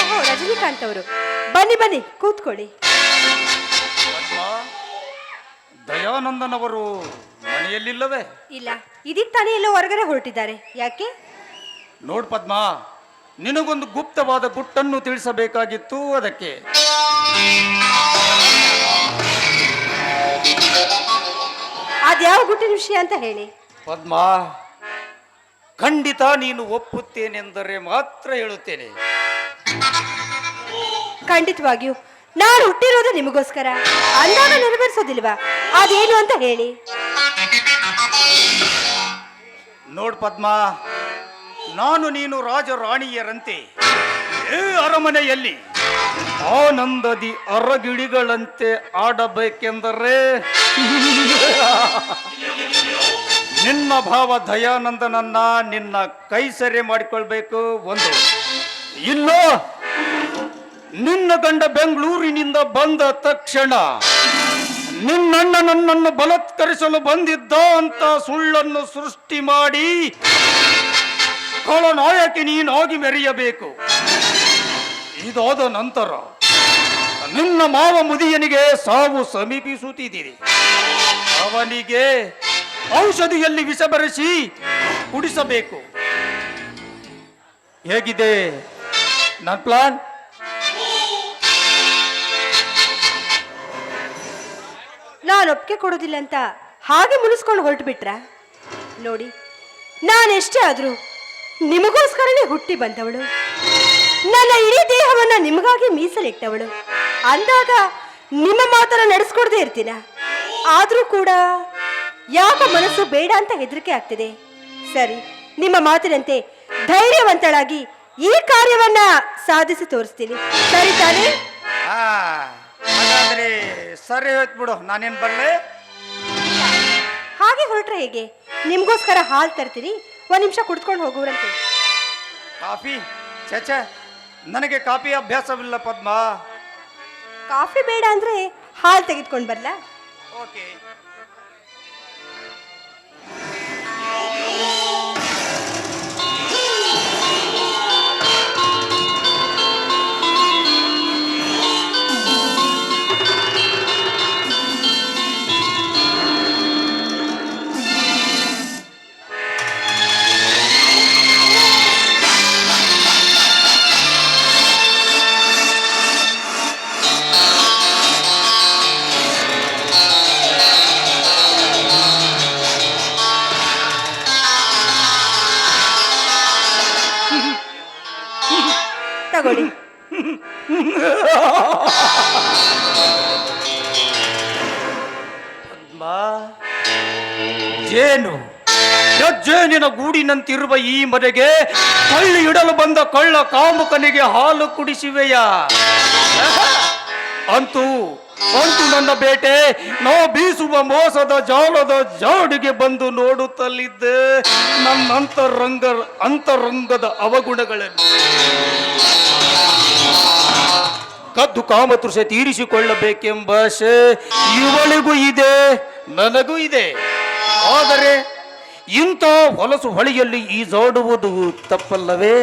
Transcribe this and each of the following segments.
ಓಹೋ ರಜನಿಕಾಂತ್ ಅವರು. ಬನ್ನಿ ಬನ್ನಿ ಕೂತ್ಕೊಳ್ಳಿ. ದಯಾನಂದನವರು ದಯಾನಂದನ್ ಅವರು ಮನೆಯಲ್ಲಿಲ್ಲವೇ? ಇಲ್ಲ ಇದೀಗ ತಾನೇ ಎಲ್ಲ ಹೊರಗಡೆ ಹೊರಟಿದ್ದಾರೆ. ಯಾಕೆ? ನೋಡ್ ಪದ್ಮ ನಿನಗೊಂದು ಗುಪ್ತವಾದ ಗುಟ್ಟನ್ನು ತಿಳಿಸಬೇಕಾಗಿತ್ತು ಅದಕ್ಕೆ. ಅದ್ಯಾವ ಗುಟ್ಟಿನ ವಿಷಯ ಅಂತ ಹೇಳಿ. ಪದ್ಮ ಖಂಡಿತ ನೀನು ಒಪ್ಪುತ್ತೇನೆಂದರೆ ಮಾತ್ರ ಹೇಳುತ್ತೇನೆ. ಖಂಡಿತವಾಗಿಯೂ ನಾನು ಹುಟ್ಟಿರೋದು ನಿಮಗೋಸ್ಕರ. ಅಂದಾಗ ನೆರವೇರಿಸೋದಿಲ್ವಾ? ಅದೇನು ಅಂತ ಹೇಳಿ. ನೋಡ್ ಪದ್ಮ ನಾನು ನೀನು ರಾಜ ರಾಣಿಯರಂತೆ ಏ ಅರಮನೆಯಲ್ಲಿ ಆನಂದದಿ ಅರಗಿಳಿಗಳಂತೆ ಆಡಬೇಕೆಂದರೆ ನಿನ್ನ ಭಾವ ದಯಾನಂದನನ್ನ ನಿನ್ನ ಕೈ ಸರಿ ಮಾಡಿಕೊಳ್ಬೇಕು ಒಂದು. ಇಲ್ಲ ನಿನ್ನ ಗಂಡ ಬೆಂಗಳೂರಿನಿಂದ ಬಂದ ತಕ್ಷಣ ನಿನ್ನಣ್ಣ ನನ್ನನ್ನು ಬಲತ್ಕರಿಸಲು ಬಂದಿದ್ದ ಅಂತ ಸುಳ್ಳನ್ನು ಸೃಷ್ಟಿ ಮಾಡಿ ಕೊಳನಾಯಕಿ ನೀನಾಗಿ ಮೆರೆಯಬೇಕು. ಇದಾದ ನಂತರ ನಿನ್ನ ಮಾವ ಮುದಿಯನಿಗೆ ಸಾವು ಸಮೀಪಿಸುತ್ತಿದ್ದೀರಿ ಅವನಿಗೆ ಔಷಧಿಯಲ್ಲಿ ವಿಷ ಬರೆಸಿ ಕುಡಿಸಬೇಕು. ಹೇಗಿದೆ? ನನ್ನ ಪ್ಲಾನ್? ನಾನು ಒಪ್ಪಿಗೆ ಕೊಡೋದಿಲ್ಲ ಅಂತ ಹಾಗೆ ಮುನಿಸ್ಕೊಂಡು ಹೊರಟು ಬಿಟ್ರ ನೋಡಿ, ನಾನೆಷ್ಟೇ ಆದರೂ ನಿಮಗೋಸ್ಕರನೇ ಹುಟ್ಟಿ ಬಂದವಳು. ನನ್ನ ಇಡೀ ದೇಹವನ್ನ ನಿಮಗಾಗಿ ಮೀಸಲಿಟ್ಟವಳು. ಅಂದಾಗ ನಿಮ್ಮ ಮಾತನ್ನ ನಡೆಸ್ಕೊಡ್ದೇ ಇರ್ತೀನ? ಆದರೂ ಕೂಡ ಯಾವ ಮನಸ್ಸು ಬೇಡ ಅಂತ ಹೆದರಿಕೆ ಆಗ್ತಿದೆ. ಸರಿ ನಿಮ್ಮ ಮಾತಿನಂತೆ ಧೈರ್ಯವಂತಳಾಗಿ ಈ ಕಾರ್ಯವನ್ನ ಸಾಧಿಸಿ ತೋರಿಸ್ತೀನಿ. ಸರಿ ತಾನೇ? ಆ, ಹಾಗಾದ್ರೆ ಸರಿ ಹೋಯ್ತು ಬಿಡು ನಾನೇನ್ ಬರ್ಲೆ? ಹಾಗೆ ಹೊರಟ್ರೆ ಹೇಗೆ? ನಿಮ್ಗೋಸ್ಕರ ಹಾಲು ತರ್ತೀನಿ ಒಂದ್ ನಿಮಿಷ ಕುಡ್ಕೊಂಡು ಹೋಗುವರಂತೆ. ಕಾಫಿ? ಚಚ ನನಗೆ ಕಾಫಿ ಅಭ್ಯಾಸವಿಲ್ಲ ಪದ್ಮ. ಕಾಫಿ ಬೇಡ ಅಂದ್ರೆ ಹಾಲು ತೆಗೆದುಕೊಂಡು ಬರ್ಲಾ? ओके ಗೂಡಿನಂತಿರುವ ಈ ಮನೆಗೆ ಕಳ್ಳಿ ಇಡಲು ಬಂದ ಕಳ್ಳ ಕಾಮುಕನಿಗೆ ಹಾಲು ಕುಡಿಸಿವೆಯ? ಅಂತೂ ಅಂತೂ ನನ್ನ ಬೇಟೆ, ನೋ ಬೀಸುವ ಮೋಸದ ಜಾಲದ ಜಾಡಿಗೆ ಬಂದು ನೋಡುತ್ತಲಿದ್ದೆ. ನನ್ನ ಅಂತರಂಗ ಅಂತರಂಗದ ಅವಗುಣಗಳನ್ನು. ಕದ್ದು ಕಾಮತೃಷೆ ತೀರಿಸಿಕೊಳ್ಳಬೇಕೆಂಬ ಇವಳಿಗೂ ಇದೆ, ನನಗೂ ಇದೆ. ಆದರೆ ಇಂಥ ಹೊಲಸು ಹೊಳೆಯಲ್ಲಿ ಈಜಾಡುವುದು ತಪ್ಪಲ್ಲವೇ?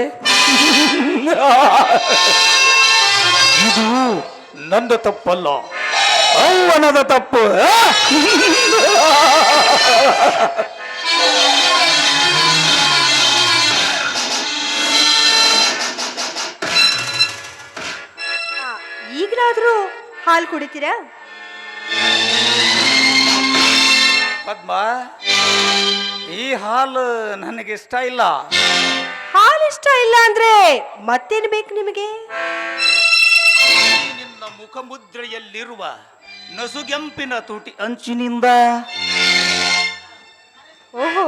ಇದು ನಂದ ತಪ್ಪಲ್ಲ. ಅವನದ ತಪ್ಪು. ಈಗಲಾದ್ರೂ ಹಾಲು ಕುಡಿತೀರಾ? ಪದ್ಮ ಈ ಹಾಲು ನನಗೆ ಇಷ್ಟ ಇಲ್ಲ. ಹಾಲು ಇಷ್ಟ ಇಲ್ಲ ಅಂದ್ರೆ ಮತ್ತೇನು ಬೇಕು ನಿಮಗೆ? ನಿನ್ನ ಮುಖಮುದ್ರೆಯಲ್ಲಿರುವ ನಸುಗೆಂಪಿನ ತುಟಿ ಅಂಚಿನಿಂದ. ಓಹೋ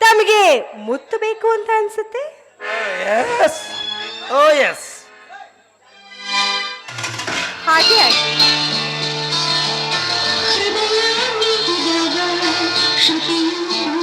ತಮಗೆ ಮುತ್ತು ಬೇಕು ಅಂತ ಅನ್ಸುತ್ತೆ? ಎಸ್ ಓ ಎಸ್ ಹಾಗೆ ಆಗಿ. ಶ್ರುತಿಯೂರಿದಾಗ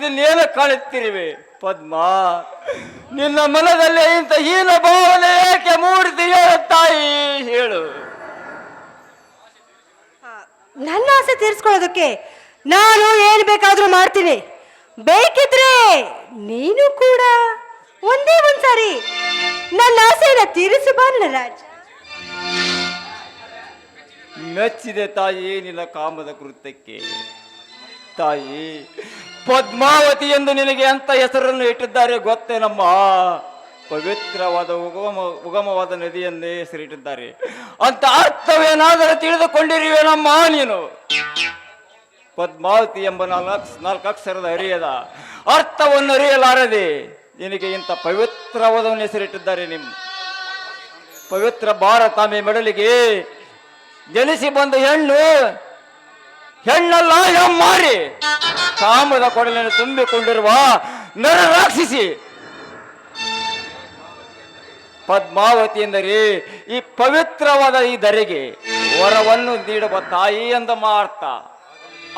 ಇದನ್ನೇನು ಕಾಣುತ್ತಿರುವೆ? ಪದ್ಮ. ನಿನ್ನ ಮನದಲ್ಲಿ ಇಂಥ ಹೀನ ಭಾವನೆ ಏಕೆ ಮೂಡಿದೆಯೋ ತಾಯಿ ಹೇಳು. ನನ್ನ ಆಸೆ ತೀರಿಸ್ಕೊಳ್ಳೋದಕ್ಕೆ ನಾನು ಏನು ಬೇಕಾದ್ರೂ ಮಾಡ್ತೀನಿ. ಬೇಕಿದ್ರೆ ನೀನು ಕೂಡ ಒಂದೇ ಒಂದ್ಸಾರಿ ನನ್ನ ಆಸೆಯನ್ನು ತೀರಿಸು ಬಾ ನನ್ನ ರಾಜ. ಮೆಚ್ಚಿದೆ ತಾಯಿ ನಿನ್ನ ಕಾಮದ ಕೃತ್ಯಕ್ಕೆ. ತಾಯಿ ಪದ್ಮಾವತಿ ಎಂದು ನಿನಗೆ ಅಂತ ಹೆಸರನ್ನು ಇಟ್ಟಿದ್ದಾರೆ ಗೊತ್ತೇನಮ್ಮ ಪವಿತ್ರವಾದ ಉಗಮ, ಉಗಮವಾದ ನದಿಯನ್ನೇ ಹೆಸರಿಟ್ಟಿದ್ದಾರೆ. ಅಂತ ಅರ್ಥವೇನಾದರೂ ತಿಳಿದುಕೊಂಡಿರುವೇನಮ್ಮ ನೀನು. ಪದ್ಮಾವತಿ ಎಂಬ ನಾಲ್ಕು ನಾಲ್ಕು ಅಕ್ಷರದ ಅರಿಯದ ಅರ್ಥವನ್ನು ಅರಿಯಲಾರದೆ ನಿನಗೆ ಇಂಥ ಪವಿತ್ರವಾದವನ್ನು ಹೆಸರಿಟ್ಟಿದ್ದಾರೆ ನಿಮ್ಮ ಪವಿತ್ರ ಭಾರತಾಮೆ ಮೆಡಲಿಗೆ ಜನಿಸಿ ಬಂದ ಹೆಣ್ಣು ಹೆಣ್ಣಲ್ಲ ಹೆಮ್ಮಾರಿ ಕಾಮದ ಕೊಡಲನ್ನು ತುಂಬಿಕೊಂಡಿರುವ ನರ ರಾಕ್ಷಿಸಿ. ಪದ್ಮಾವತಿ ಎಂದರೆ ಈ ಪವಿತ್ರವಾದ ಈ ಧರೆಗೆ ವರವನ್ನು ನೀಡುವ ತಾಯಿ ಎಂದ ಮಾರ್ಥ.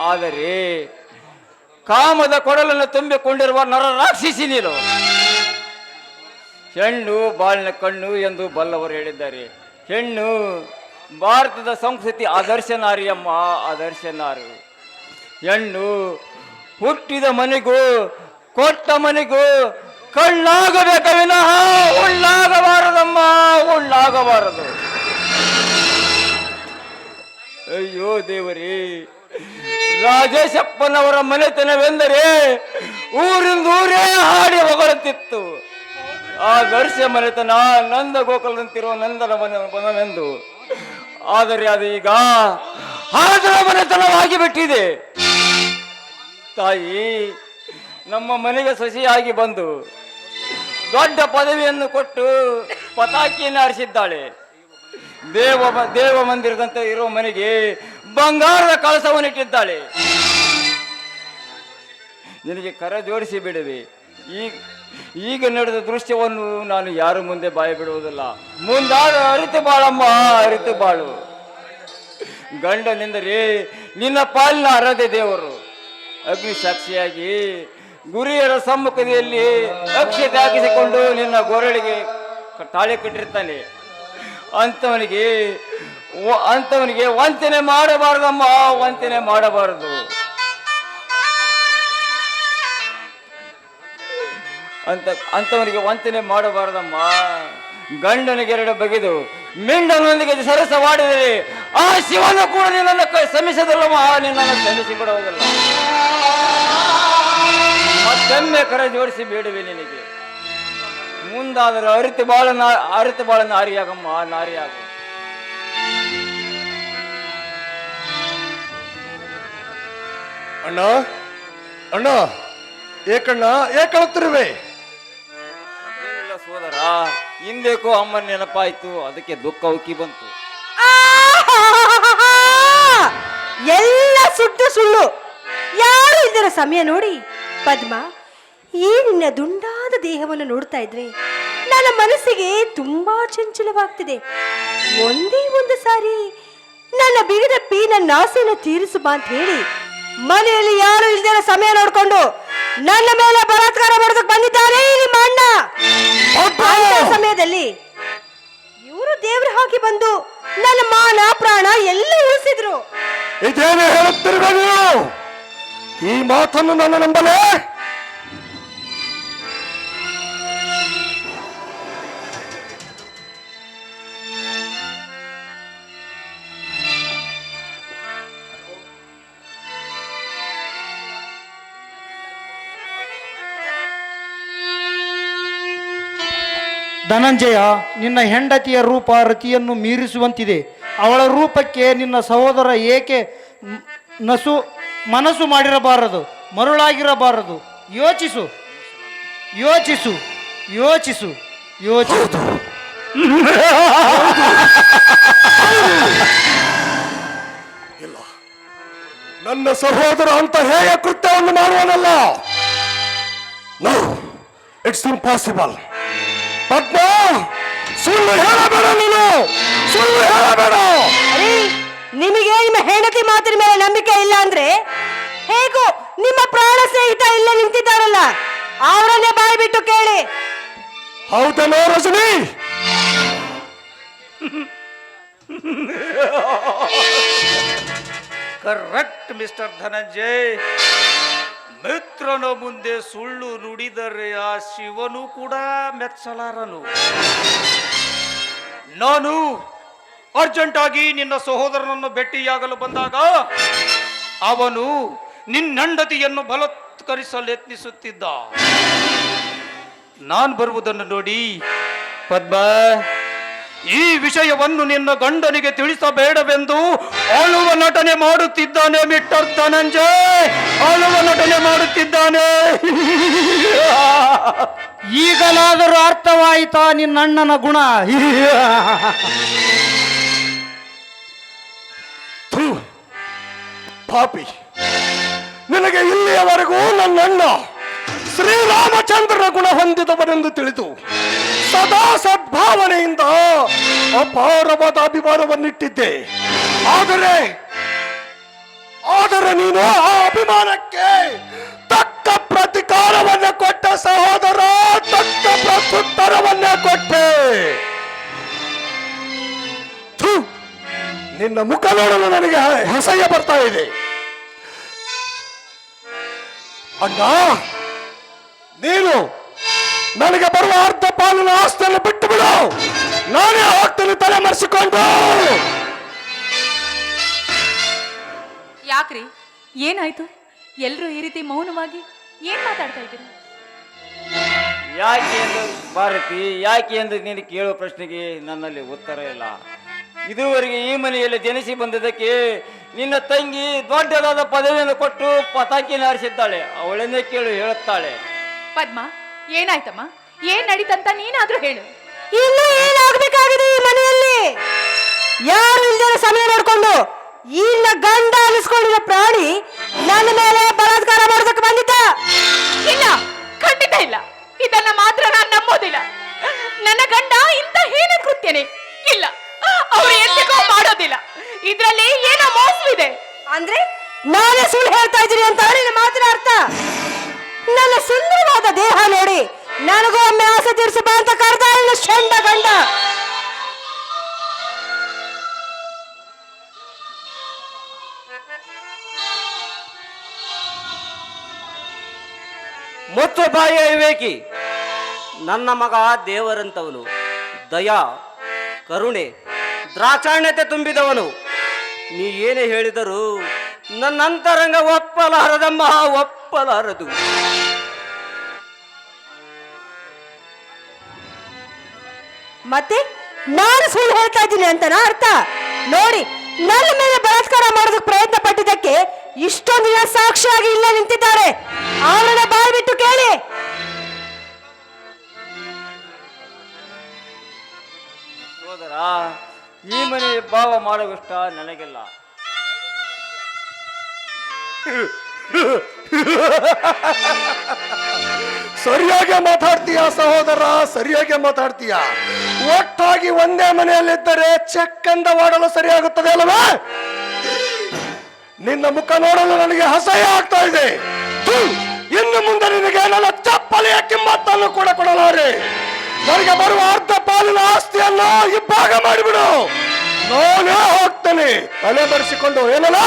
ಆದರೆ ಕಾಮದ ಕೊಡಲನ್ನು ತುಂಬಿಕೊಂಡಿರುವ ನರ ರಾಕ್ಷಿಸಿ ನೀನು. ಹೆಣ್ಣು ಬಾಳಿನ ಕಣ್ಣು ಎಂದು ಬಲ್ಲವರು ಹೇಳಿದ್ದಾರೆ. ಹೆಣ್ಣು ಭಾರತದ ಸಂಸ್ಕೃತಿ ಆದರ್ಶನಾರಿಯಮ್ಮ ಆದರ್ಶನಾರು ಆದರ್ಶ ನಾರು ಹೆಣ್ಣು ಹುಟ್ಟಿದ ಮನೆಗೂ, ಕೊಟ್ಟ ಮನೆಗೂ ಕಣ್ಣಾಗಬೇಕ ವಿನಃ ಉಳ್ಳಾಗಬಾರದಮ್ಮ, ಉಳ್ಳಾಗಬಾರದು. ಅಯ್ಯೋ ದೇವರೇ, ರಾಜೇಶಪ್ಪನವರ ಮನೆತನವೆಂದರೆ ಊರಿಂದ ಊರೇ ಹಾಡಿ ಹೊಗಳುತ್ತಿತ್ತು. ಆ ದರ್ಶ ಮನೆತನ ನಂದ ಗೋಕುಲದಂತಿರುವ ನಂದನ ಮನ ವನವೆಂದು. ಆದರೆ ಅದು ಈಗ ಹಾದರ ಮನೆತನವಾಗಿ ಬಿಟ್ಟಿದೆ. ತಾಯಿ, ನಮ್ಮ ಮನೆಗೆ ಸಸಿಯಾಗಿ ಬಂದು ದೊಡ್ಡ ಪದವಿಯನ್ನು ಕೊಟ್ಟು ಪತಾಕಿಯನ್ನು ಆರಿಸಿದ್ದಾಳೆ ದೇವ ದೇವ ಮಂದಿರದಂತೆ ಇರುವ ಮನೆಗೆ ಬಂಗಾರದ ಕಳಸವನ್ನು ಇಟ್ಟಿದ್ದಾಳೆ ನಿನಗೆ ಕರೆ ಜೋಡಿಸಿ ಬಿಡುವೆ. ಈಗ ಈಗ ನಡೆದ ದೃಶ್ಯವನ್ನು ನಾನು ಯಾರ ಮುಂದೆ ಬಾಯಿ ಬಿಡುವುದಿಲ್ಲ. ಮುಂದಾದ ಅರಿತು ಬಾಳಮ್ಮ, ಅರಿತು ಬಾಳು. ಗಂಡನೆಂದರೆ ನಿನ್ನ ಪಾಲಿನ ಅರದೆ ದೇವರು. ಅಗ್ನಿ ಸಾಕ್ಷಿಯಾಗಿ ಗುರಿಯರ ಸಮ್ಮುಖದಲ್ಲಿ ಅಕ್ಷತೆ ಹಾಕಿಸಿಕೊಂಡು ನಿನ್ನ ಗೋರಳಿಗೆ ತಾಳೆ ಕಟ್ಟಿರ್ತಾನೆ. ಅಂತವನಿಗೆ ಅಂಥವನಿಗೆ ವಂಚನೆ ಮಾಡಬಾರದಮ್ಮ, ವಂಚನೆ ಮಾಡಬಾರದು. ಅಂತ ಅಂಥವನಿಗೆ ವಂಚನೆ ಮಾಡಬಾರದಮ್ಮ. ಗಂಡನಿಗೆ ಎರಡು ಬಗೆದು, ಮಿಂಡನೊಂದಿಗೆ ಸರಸವಾಡಿದರೆ ಆ ಶಿವನು ಕೂಡ ನಿನ್ನನ್ನು ಶ್ರಮಿಸದಿಲ್ಲಮ್ಮ ನಿನ್ನನ್ನು ಶ್ರಮಿಸಿ ಬಿಡುವುದಿಲ್ಲ ಮತ್ತೊಮ್ಮೆ ಕರೆ ಜೋಡಿಸಿ ಬೇಡುವೆ ನಿನಗೆ. ಮುಂದಾದರೆ ಅರಿತು ಬಾಳ ನಾ- ಅರಿತು ಬಾಳ ನಾರಿಯಾಗಮ್ಮ ನಾರಿಯಾಗು. ಅಣ್ಣ ಅಣ್ಣ, ಏಕಣ್ಣ, ಏಕಳುತ್ತಿರುವೆ. ಹಿಂದೇಕೋ ಅಮ್ಮನ ನೆನಪಾಯ್ತು, ಅದಕ್ಕೆ ದುಃಖ ಉಕ್ಕಿ ಬಂತು. ಎಲ್ಲ ಸುಟ್ಟು ಸುಳ್ಳು. ಯಾರು ಇದರ ಸಮಯ ನೋಡಿ, ಪದ್ಮ, ಈ ನಿನ್ನ ದುಂಡಾದ ದೇಹವನ್ನು ನೋಡ್ತಾ ಇದ್ರೆ ನನ್ನ ಮನಸ್ಸಿಗೆ ತುಂಬಾ ಚಂಚಲವಾಗ್ತಿದೆ. ಒಂದೇ ಒಂದು ಸಾರಿ ನನ್ನ ಬಿಗಿದ ಪೀನ ನಾಸೆನ ತೀರಿಸು ಬಾ ಅಂತ ಹೇಳಿ, ಮನೆಯಲ್ಲಿ ಯಾರು ಇಲ್ದಿರೋ ಸಮಯ ನೋಡ್ಕೊಂಡು ನನ್ನ ಮೇಲೆ ಬಲಾತ್ಕಾರ ಮಾಡೋದಕ್ಕೆ ಬಂದಿದ್ದಾರೆ ನಿಮ್ಮ ಅಣ್ಣ? ಸಮಯದಲ್ಲಿ ಇವರು ದೇವ್ರ ಹಾಕಿ ಬಂದು ನನ್ನ ಮಾನ ಪ್ರಾಣ ಎಲ್ಲ ಉಳಿಸಿದ್ರು. ಇದೇನು ಹೇಳುತ್ತಿರುವ ನೀನು ಈ ಮಾತನ್ನು ನನ್ನ ನಂಬಲೇ? ಧನಂಜಯ, ನಿನ್ನ ಹೆಂಡತಿಯ ರೂಪ ರತಿಯನ್ನು ಮೀರಿಸುವಂತಿದೆ. ಅವಳ ರೂಪಕ್ಕೆ ನಿನ್ನ ಸಹೋದರ ಏಕೆ ನಸು, ಮನಸ್ಸು ಮಾಡಿರಬಾರದು, ಮರುಳಾಗಿರಬಾರದು? ಯೋಚಿಸು. ಯೋಚಿಸು. ಯೋಚಿಸು. ಯೋಚಿಸು. ಇಲ್ಲ. ನನ್ನ ಸಹೋದರ ಅಂತ ಹೇಗೆ ಕೃತ್ಯವನ್ನು ಮಾಡುವನಲ್ಲ? ಇಟ್ಸ್ ಇಂಪಾಸಿಬಲ್ ಪದ್ಮ! ಸುಳ್ಳು ಹೇಳಬೇಡ ನೀನು! ಸುಳ್ಳು ಹೇಳಬೇಡ! ಅರೇ ನಿಮಗೆ ನಿಮ್ಮ ಹೆಂಡತಿ ಮಾತಿನ ಮೇಲೆ ನಂಬಿಕೆ ಇಲ್ಲ ಅಂದ್ರೆ ಹೇಗೋ ನಿಮ್ಮ ಪ್ರಾಣ ಸ್ನೇಹಿತ ಇಲ್ಲೇ ನಿಂತಿದ್ದಾರಲ್ಲ ಅವರನ್ನೇ ಬಾಯಿ ಬಿಟ್ಟು ಕೇಳಿ. ಹೌದಲ್ಲೋ ರಜನಿ? ಕರೆಕ್ಟ್ ಮಿಸ್ಟರ್ ಧನಂಜಯ್ ಮಿತ್ರನ ಮುಂದೆ ಸುಳ್ಳು ನುಡಿದರೆ ಆ ಶಿವನು ಕೂಡ ಮೆಚ್ಚಲಾರನು. ನಾನು ಅರ್ಜೆಂಟ್ ಆಗಿ ನಿನ್ನ ಸಹೋದರನನ್ನು ಭೇಟಿಯಾಗಲು ಬಂದಾಗ ಅವನು ನಿನ್ನಂಡತಿಯನ್ನು ಬಲತ್ಕರಿಸಲು ಯತ್ನಿಸುತ್ತಿದ್ದ ನಾನು ಬರುವುದನ್ನು ನೋಡಿ, ಪದ್ಮ, ಈ ವಿಷಯವನ್ನು ನಿನ್ನ ಗಂಡನಿಗೆ ತಿಳಿಸಬೇಡವೆಂದು ಆಳುವ ನಟನೆ ಮಾಡುತ್ತಿದ್ದಾನೆ ಮಿಟ್ಟರ್ ಧನಂಜಯ್. ಅಳುವ ನಟನೆ ಮಾಡುತ್ತಿದ್ದಾನೆ. ಈಗಲಾದರೂ ಅರ್ಥವಾಯಿತಾ ನಿನ್ನಣ್ಣನ ಗುಣ? ಥು, ಪಾಪಿ. ನಿನಗೆ ಇಲ್ಲಿಯವರೆಗೂ ನನ್ನಣ್ಣ ಶ್ರೀರಾಮಚಂದ್ರನ ಗುಣ ಹೊಂದಿದವನೆಂದು ತಿಳಿದು ಸದಾ ಸದ್ಭಾವನೆಯಿಂದ ಅಪಾರವಾದ ಅಭಿಮಾನವನ್ನಿಟ್ಟಿದ್ದೆ. ಆದರೆ ಆದರೆ ನೀನು ಆ ಅಭಿಮಾನಕ್ಕೆ ತಕ್ಕ ಪ್ರತಿಕಾರವನ್ನ ಕೊಟ್ಟ ಸಹೋದರ, ತಕ್ಕ ಪ್ರತ್ಯುತ್ತರವನ್ನ ಕೊಟ್ಟೆ. ನಿನ್ನ ಮುಖ ನೋಡಲು ನನಗೆ ಹೆಸೆಯ ಬರ್ತಾ ಇದೆ. ಅಣ್ಣ, ನೀನು ನನಗೆ ಬರುವ ಅರ್ಧ ಪಾಲನ ಆಸ್ತಿಯನ್ನು ಬಿಟ್ಟು ಬಿಡು. ನಾನೇ ತಲೆ ಮರೆಸಿಕೊಂಡು ಯಾಕ್ರಿ? ಏನಾಯ್ತು? ಎಲ್ಲರೂ ಈ ರೀತಿ ಮೌನವಾಗಿ ಏನ್ ಮಾತಾಡ್ತಾ ಇದ್ದೀರಿ? ಯಾಕೆ ಎಂದು ಭಾರತಿ ಯಾಕೆ ಎಂದು ನೀನು ಕೇಳುವ ಪ್ರಶ್ನೆಗೆ ನನ್ನಲ್ಲಿ ಉತ್ತರ ಇಲ್ಲ. ಇದುವರೆಗೆ ಈ ಮನೆಯಲ್ಲಿ ಜನಿಸಿ ಬಂದದಕ್ಕೆ ನಿನ್ನ ತಂಗಿ ದೊಡ್ಡದಾದ ಪದವಿಯನ್ನು ಕೊಟ್ಟು ಪತಾಕಿ ಹಾರಿಸಿದ್ದಾಳೆ ಅವಳನ್ನೇ ಕೇಳು ಹೇಳುತ್ತಾಳೆ. ಪದ್ಮ ಏನಾಯ್ತಮ್ಮ? ಏನ್ ನಡೀತಂತ ನೀನಾದ್ರೂ ಹೇಳು. ಇಲ್ಲಿ ಏನಾಗಬೇಕಾಗಿದೆ ಈ ಮನೆಯಲ್ಲಿ? ಯಾರು ಇಲ್ಲ ಸಮಯ ನೋಡ್ಕೊಂಡು ಇಲ್ಲ ಗಂಡ ಅನಿಸ್ಕೊಂಡಿರೋ ಪ್ರಾಣಿ ನನ್ನ ಮೇಲೆ ಬಲಾತ್ಕಾರ ಮಾಡೋದಕ್ಕೆ ಬಂದಿದ್ದ? ಇಲ್ಲ ಖಂಡಿತ ಇಲ್ಲ. ಇದನ್ನ ಮಾತ್ರ ನಾನು ನಂಬೋದಿಲ್ಲ. ನನ್ನ ಗಂಡ ಇಂತ ಹೀನ ಕೃತ್ಯನೇ. ಇಲ್ಲ ಅವರು ಎಂದಿಗೂ ಮಾಡೋದಿಲ್ಲ. ಇದರಲ್ಲಿ ಏನೋ ಮೋಸವಿದೆ. ಅಂದ್ರೆ ನಾನೇ ಸುಳ್ಳು ಹೇಳ್ತಾ ಇದ್ದೀನಿ ಅಂತ ನಿನ್ನ ಮಾತಿನ ಅರ್ಥ? ನನ್ನ ಸುಂದರವಾದ ದೇಹ ನೋಡಿ ನನಗೂ ಒಮ್ಮೆ ಆಸೆ ತೀರಿಸಬಾ ಅಂತ ಕರೆದ ಇಲ್ಲ ಶಂಡ ಗಂಡ. ಮುಚ್ಚು ಬಾಯ ವಿವೇಕಿ ನನ್ನ ಮಗ ದೇವರಂತವನು. ದಯಾ, ಕರುಣೆ ದ್ರಾಕ್ಷಾಣ್ಯತೆ ತುಂಬಿದವನು. ನೀ ಏನೇ ಹೇಳಿದರೂ ನನ್ನ ಅಂತರಂಗ ಒಪ್ಪಲಾರದಮ್ಮ ಒಪ್ಪಲಾರದು. ಮತ್ತೆ ನಾನು ಸುಳ್ಳು ಹೇಳ್ತಾ ಇದ್ದೀನಿ ಅಂತನಾ ಅರ್ಥ. ನೋಡಿ, ನನ್ನ ಮೇಲೆ ಬಲಾತ್ಕಾರ ಮಾಡೋದಕ್ಕೆ ಪ್ರಯತ್ನ ಪಟ್ಟಿದ್ದಕ್ಕೆ ಇಷ್ಟೊಂದು ದಿನ ಸಾಕ್ಷಿಯಾಗಿ ಇಲ್ಲ ನಿಂತಿದ್ದಾರೆ. ಅವರನ್ನ ಬಾಯಿ ಬಿಟ್ಟು ಕೇಳಿ. ಸೋದರ ಈ ಮನೆ ಭಾವ ಮಾಡುವಷ್ಟ ನನಗಿಲ್ಲ. ಸರಿಯಾಗಿ ಮಾತಾಡ್ತೀಯ ಸಹೋದರ? ಸರಿಯಾಗೆ ಮಾತಾಡ್ತೀಯ? ಒಟ್ಟಾಗಿ ಒಂದೇ ಮನೆಯಲ್ಲಿದ್ದರೆ ಚೆಕ್ಕಂದ ಮಾಡಲು ಸರಿಯಾಗುತ್ತದೆ ಅಲ್ಲವೇ ನಿನ್ನ ಮುಖ ನೋಡಲು ನನಗೆ ಅಸಹ್ಯ ಆಗ್ತಾ ಇದೆ. ಇನ್ನು ಮುಂದೆ ನಿನಗೆ ನನ್ನ ಚಪ್ಪಲಿಯ ಕಿಮ್ಮತ್ತನ್ನು ಕೂಡ ಕೊಡಲಾರೆ. ನನಗೆ ಬರುವ ಅರ್ಧ ಪಾಲಿನ ಆಸ್ತಿಯನ್ನು ಇಬ್ಬಾಗ ಮಾಡಿಬಿಡು. ನಾನೇ ಹೋಗ್ತೇನೆ. ತಲೆ ಬರೆಸಿಕೊಂಡು ಏನಲ್ಲ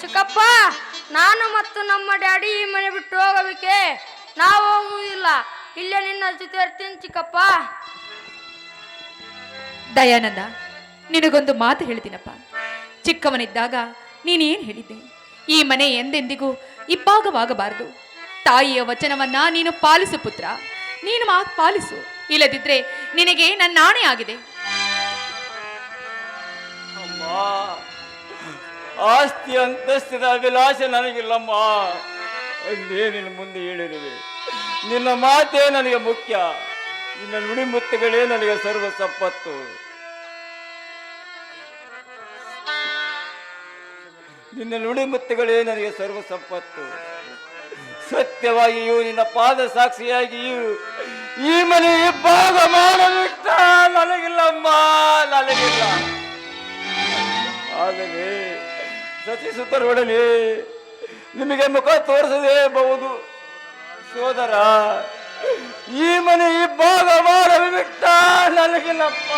ಚಿಕ್ಕಪ್ಪ, ನಾನು ಮತ್ತು ನಮ್ಮ ಡ್ಯಾಡಿ ಈ ಮನೆ ಬಿಟ್ಟು ಹೋಗಬೇಕೆ? ನಾವು ಹೋಗುವುದಿಲ್ಲ. ಇಲ್ಲೇ ನಿನ್ನ ಜೊತೆ ಇರ್ತೀನಿ ಚಿಕ್ಕಪ್ಪ. ದಯಾನಂದ, ನಿನಗೊಂದು ಮಾತು ಹೇಳ್ತೀನಪ್ಪ ಚಿಕ್ಕವನಿದ್ದಾಗ ನೀನೇನು ಹೇಳಿದ್ದೆ? ಈ ಮನೆ ಎಂದೆಂದಿಗೂ ಇಬ್ಬಾಗವಾಗಬಾರದು ತಾಯಿಯ ವಚನವನ್ನ ನೀನು ಪಾಲಿಸು ಪುತ್ರ. ನೀನು ಮಾತು ಪಾಲಿಸು. ಇಲ್ಲದಿದ್ರೆ ನಿನಗೆ ನನ್ನ ನಾಣೆ ಆಗಿದೆ. ಆಸ್ತಿ ಅಂತಸ್ತಿನ ಅಭಿಲಾಷೆ ನನಗಿಲ್ಲಮ್ಮ. ಅಂದೇ ನಿನ್ನ ಮುಂದೆ ಹೇಳಿರುವೆ. ನಿನ್ನ ಮಾತೇ ನನಗೆ ಮುಖ್ಯ. ನಿನ್ನ ನುಡಿಮುತ್ತುಗಳೇ ನನಗೆ ಸರ್ವ ಸಂಪತ್ತು. ನಿನ್ನ ನುಡಿಮುತ್ತುಗಳೇ ನನಗೆ ಸರ್ವ ಸಂಪತ್ತು. ಸತ್ಯವಾಗಿಯೂ ನಿನ್ನ ಪಾದ ಸಾಕ್ಷಿಯಾಗಿಯೂ ಈ ಮನೆ ಭಾಗ ಮಾಡಲಿಟ್ಟ ನನಗಿಲ್ಲಮ್ಮ, ನನಗಿಲ್ಲ. ಆದರೆ ಸತಿ ಸುತ್ತರೊಡನೆ ನಿಮಗೆ ಮುಖ ತೋರಿಸದೇ ಬಹುದು. ಸೋದರ ಈ ಮನೆ ಈ ಇಬ್ಬಾಗ ಮಾಡಲಿಕ್ಕ ನನಗಿಲ್ಲಪ್ಪ.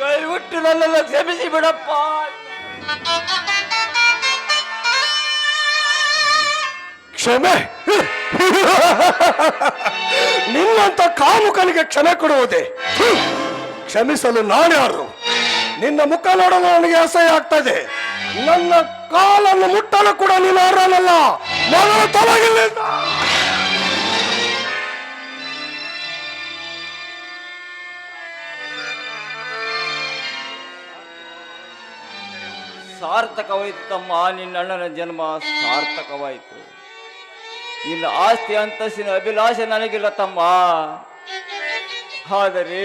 ದಯವಿಟ್ಟು ನನ್ನನ್ನು ಕ್ಷಮಿಸಿ ಬಿಡಪ್ಪ. ಕ್ಷಮೆ? ನಿನ್ನಂತ ಕಾಮುಕನಿಗೆ ಕ್ಷಮೆ ಕೊಡುವುದೇ. ಕ್ಷಮಿಸಲು ನಾನ್ಯಾರು? ನಿನ್ನ ಮುಖ ನೋಡಲು ನನಗೆ ಅಸಹ್ಯ ಆಗ್ತದೆ. ನನ್ನ ಕಾಲನ್ನು ಮುಟ್ಟಲು ಕೂಡ ನೀನು ಅರ್ಹನಲ್ಲ. ಮೊದಲು ತೊಲಗಿಲ್ಲಿಂದ ಸಾರ್ಥಕವಾಯಿತು ತಮ್ಮ ನಿನ್ನ ಅಣ್ಣನ ಜನ್ಮ ಸಾರ್ಥಕವಾಯಿತು. ನಿನ್ನ ಆಸ್ತಿ ಅಂತಸ್ತಿನ ಅಭಿಲಾಷೆ ನನಗಿಲ್ಲ ತಮ್ಮ ಆದರೆ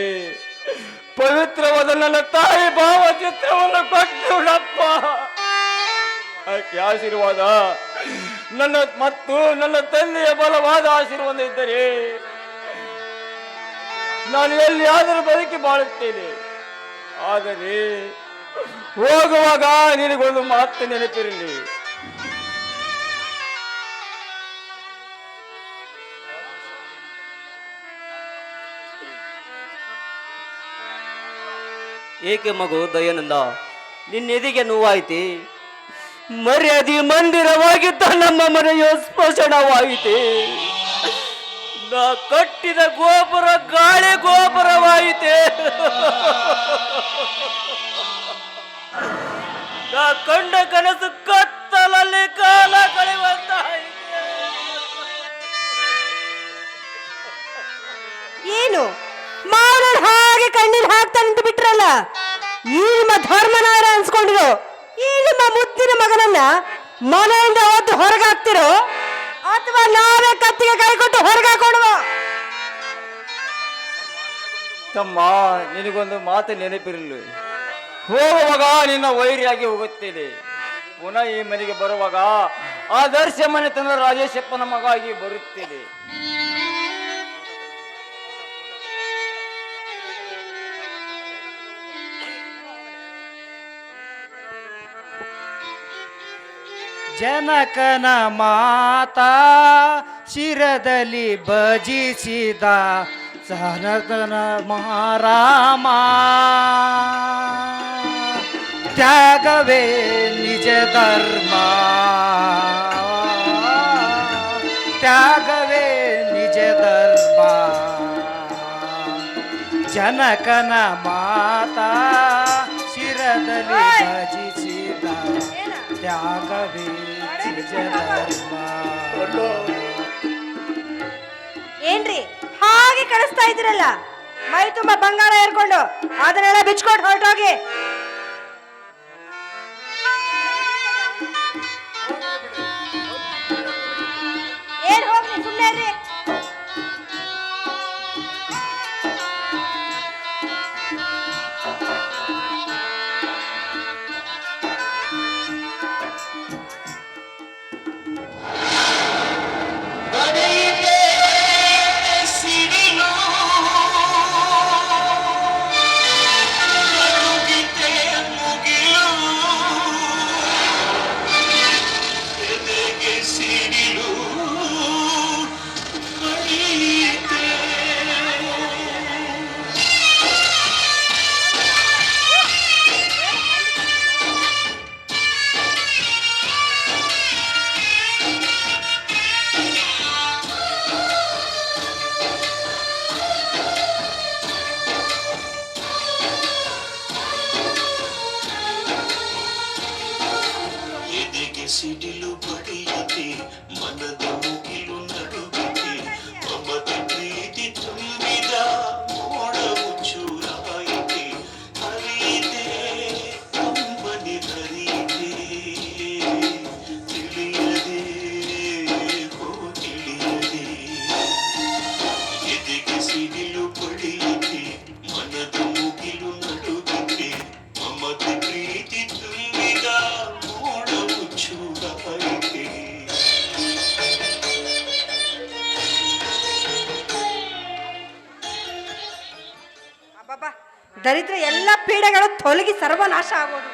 ಪವಿತ್ರವಾದ ನನ್ನ ತಾಯಿ ಭಾವಚಿತ್ರವನ್ನು ಕೊಟ್ಟು ಬಿಡಪ್ಪ ಆಕೆ ಆಶೀರ್ವಾದ. ನನ್ನ ಮತ್ತು ನನ್ನ ತಂದೆಯ ಬಲವಾದ ಆಶೀರ್ವಾದ ಇದ್ದರೆ ನಾನು ಎಲ್ಲಿ ಆದರೂ ಬದುಕಿ ಬಾಳುತ್ತೇನೆ. ಆದರೆ ಹೋಗುವಾಗ ನಿನಗೊಂದು ಮಾತು ನೆನಪಿರಲಿ. ಏಕೆ ಮಗು ದಯಾನಂದ, ನಿನ್ನೆದಿಗೆ ನೋವಾಯ್ತಿ? ಮರ್ಯಾದಿ ಮಂದಿರವಾಗಿದ್ದ ನಮ್ಮ ಮನೆಯು ಸ್ಮಶಾನವಾಯಿತೆ ನಾ ಕಟ್ಟಿದ ಗೋಪುರ ಗಾಳಿ ಗೋಪುರವಾಯಿತೆ? ನಾ ಕಂಡ ಕನಸು ಕತ್ತಲಲ್ಲಿ ಕಾಲ ಕಳೆಯುವಂತ ಏನು? ಮಾವನ ಹಾಗೆ ಕಣ್ಣೀರು ಹಾಕ್ತಾ ನಿಂತು ಬಿಟ್ರಲ್ಲ? ಈ ನಿಮ್ಮ ಧರ್ಮನಾರ ಅನ್ಸ್ಕೊಂಡಿರೋ? ಈ ನಿಮ್ಮ ಮುತ್ತಿನ ಮಗನನ್ನ ಮನೆಯಿಂದ ಹೊತ್ತು ಹೊರಗಾಕ್ತಿರೋ? ಅಥವಾ ನಾವೇ ಕತ್ತಿಗೆ ಕೈ ಕೊಟ್ಟು ಹೊರಗಾಕೊಡುವ? ತಮ್ಮ ನಿನಗೊಂದು ಮಾತು ನೆನಪಿರಲಿ. ಹೋಗುವಾಗ ನಿನ್ನ ವೈರಿಯಾಗಿ ಹೋಗುತ್ತೇನೆ. ಪುನಃ ಈ ಮನೆಗೆ ಬರುವಾಗ ಆದರ್ಶ ಮನೆತನ ರಾಜೇಶಪ್ಪನ ಮಗ ಆಗಿ ಬರುತ್ತೇನೆ. ಜನಕನ ಮಾತಾ ಶಿರದಲ್ಲಿ ಭಜಿಸಿದ ಸನತನ ಮಹಾರಾಮ. ತ್ಯಾಗವೇ ನಿಜ ಧರ್ಮ. ತ್ಯಾಗವೇ ನಿಜ ಧರ್ಮ. ಜನಕನ ಮಾತಾ ಶಿರದಲ್ಲಿ ಭಜಿಸಿದ ತ್ಯಾಗವೇ ನಿಜ ಧರ್ಮ. ಏನ್ರಿ? ಹಾಗೆ ಕಳಿಸ್ತಾ ಇದ್ರಲ್ಲ ಮೈ ತುಂಬಾ ಬಂಗಾರ ಏರ್ಕೊಂಡು ಅದನ್ನೆಲ್ಲ ಬಿಚ್ಕೊಂಡು ಹೊರಟೋಗಿ. ತೊಲಗಿ ಸರ್ವನಾಶ ಆಗೋದು.